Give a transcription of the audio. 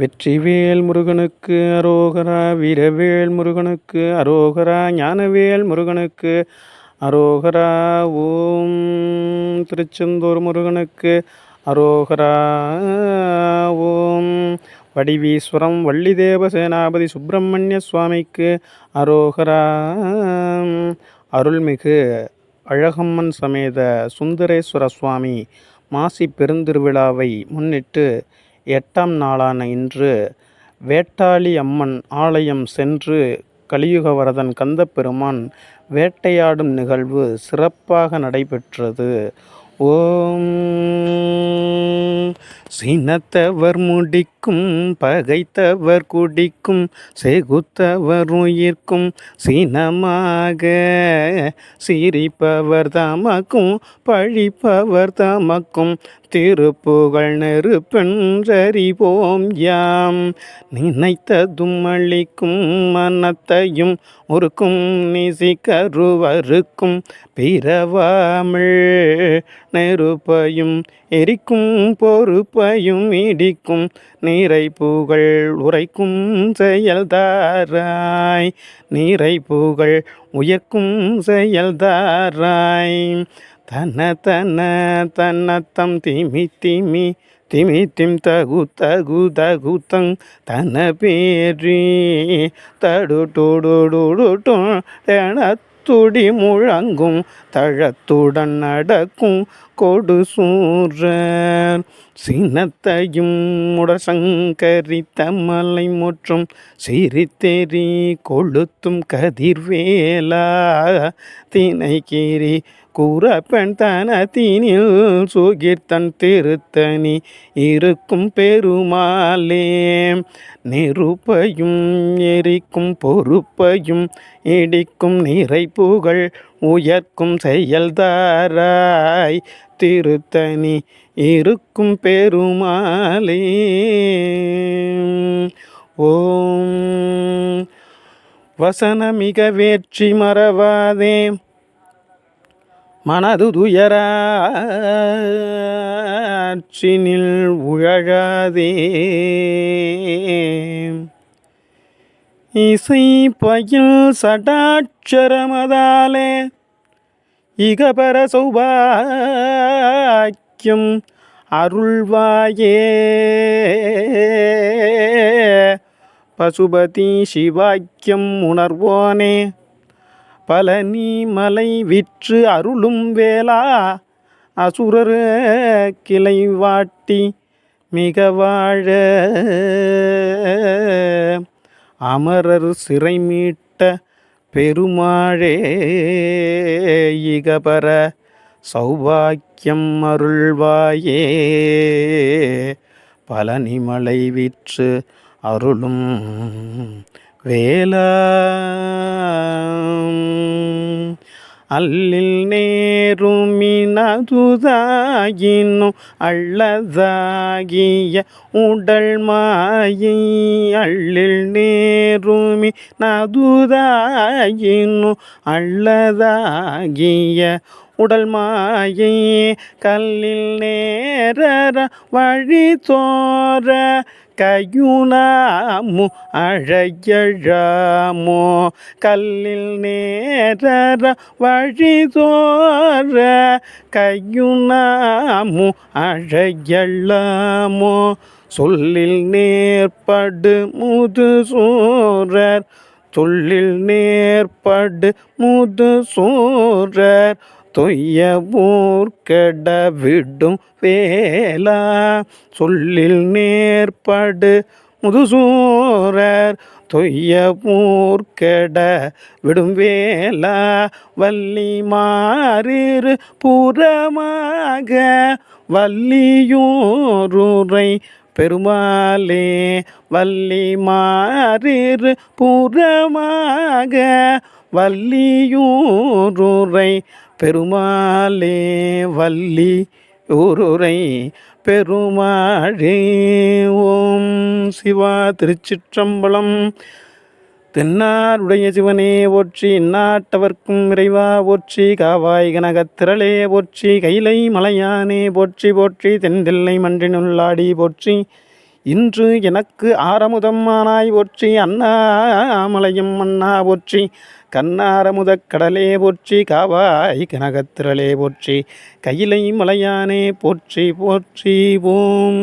வெற்றிவேல் முருகனுக்கு அரோகரா வீரவேல் முருகனுக்கு அரோகரா ஞானவேல் முருகனுக்கு அரோகரா. ஓம் திருச்செந்தூர் முருகனுக்கு அரோகரா. ஓம் வடிவீஸ்வரம் வள்ளிதேவ சேனாபதி சுப்பிரமணிய சுவாமிக்கு அரோகரா. அருள்மிகு அழகம்மன் சமேத சுந்தரேஸ்வர சுவாமி மாசி பெருந்திருவிழாவை முன்னிட்டு எட்டாம் நாளான இன்று வேட்டாளி அம்மன் ஆலயம் சென்று கலியுகவரதன் கந்தப்பெருமான் வேட்டையாடும் நிகழ்வு சிறப்பாக நடைபெற்றது. ஓம் சினத்தவர் முடிக்கும் பகைத்தவர் குடிக்கும் செகுத்தவர் உயிர்க்கும் சினமாக சிரிப்பவர் தமக்கும் பழிப்பவர் தமக்கும் திருப்புகழ் நெருப்பென்றறிவோம் யாம். நினைத்ததும் அளிக்கும் மனத்தையும் ஒருக்கும் நிசிக்கருவருக்கும் பிறவாமிழ் நெருப்பையும் எரிக்கும் பொறுப்பையும் இடிக்கும் நீரை புகழ் உரைக்கும் செயல்தாராய் நீரை புகழ் உயர்க்கும் செயல்தாராய் தன தன தன்னத்தம் திமி திமி திமி திம் தகு தகு தகு தங் தன பேரி தடு டோடு துடி முழங்கும் தழத்துடன் நடக்கும் கொடு சூரர் சினத்தையும் முடசங்கரித்த தமலை முற்றும் சிரித்தெறி கொளுத்தும் கதிர்வேலா தினைக்கீரி கூறப்பெண் தனத்தினில் சுகிர்த்தன் திருத்தனி இருக்கும் பெருமாளே. நெருப்பையும் எரிக்கும் பொறுப்பையும் இடிக்கும் நிறை புகழ் உயர்க்கும் செயல்தாராய் திருத்தனி இருக்கும் பெருமாளே. ஓம். வசனமிக வேற்றி மறவாதே. மனது துயராற்றினில் உழகாதே. இசை பயில் சடாட்சரமதாலே இகபர சௌபாக்கியம் அருள்வாயே. பசுபதி சிவாக்கியம் உணர்வோனே. பழனி மலை விற்று அருளும் வேளா. அசுரர் கிளை வாட்டி மிக வாழ. அமரர் சிறை மீட்ட பெருமாழே இகபர சௌபாக்கியம் அருள்வாயே. பழனிமலை விற்று அருளும் வேலா. அல்லில் நேருமினதுதாயினும் அள்ளதாகிய உடல் மாயை அள்ளில் நேருமி நதுதாயினும் அள்ளதாகிய உடல் மாயை கல்லில் நேர வழி தோற கையுணாமு அழையழாமோ கல்லில் நேர வழி தோற கையுணாமு அழையழாமோ சொல்லில் நேர்படு முது சூரர் தொல்லில் நேர்படு முது சூரர் தொய்ய ஊர்கட விடும் வேலா சொல்லில் நேர்படு முதுசூரர் தொய்ய ஊர்கட விடும் வேலா வள்ளி மாறிரு புறமாக வள்ளியூருரை பெருமாளே வள்ளி மாறிரு புறமாக வள்ளியூருரை பெருமாளே வள்ளி ஊருரை பெருமாழே ஓம் சிவா திருச்சிற்றம்பலம் தென்னாருடைய சிவனே ஒற்றி இந்நாட்டவர்க்கும் இறைவா ஒற்றி காவாய் கனகத்திரளே ஒற்றி கைலை மலையானே போற்றி போற்றி தென்தில்லை மன்றினுள்ளாடி போற்றி இன்று எனக்கு ஆரமுதம்மானாய் போற்றி அண்ணாமலையும் அண்ணா போற்றி கண்ணாரமுத கடலே போற்றி காவாய் கனகத்திரளே போற்றி கையிலை மலையானே போற்றி போற்றி ஓம்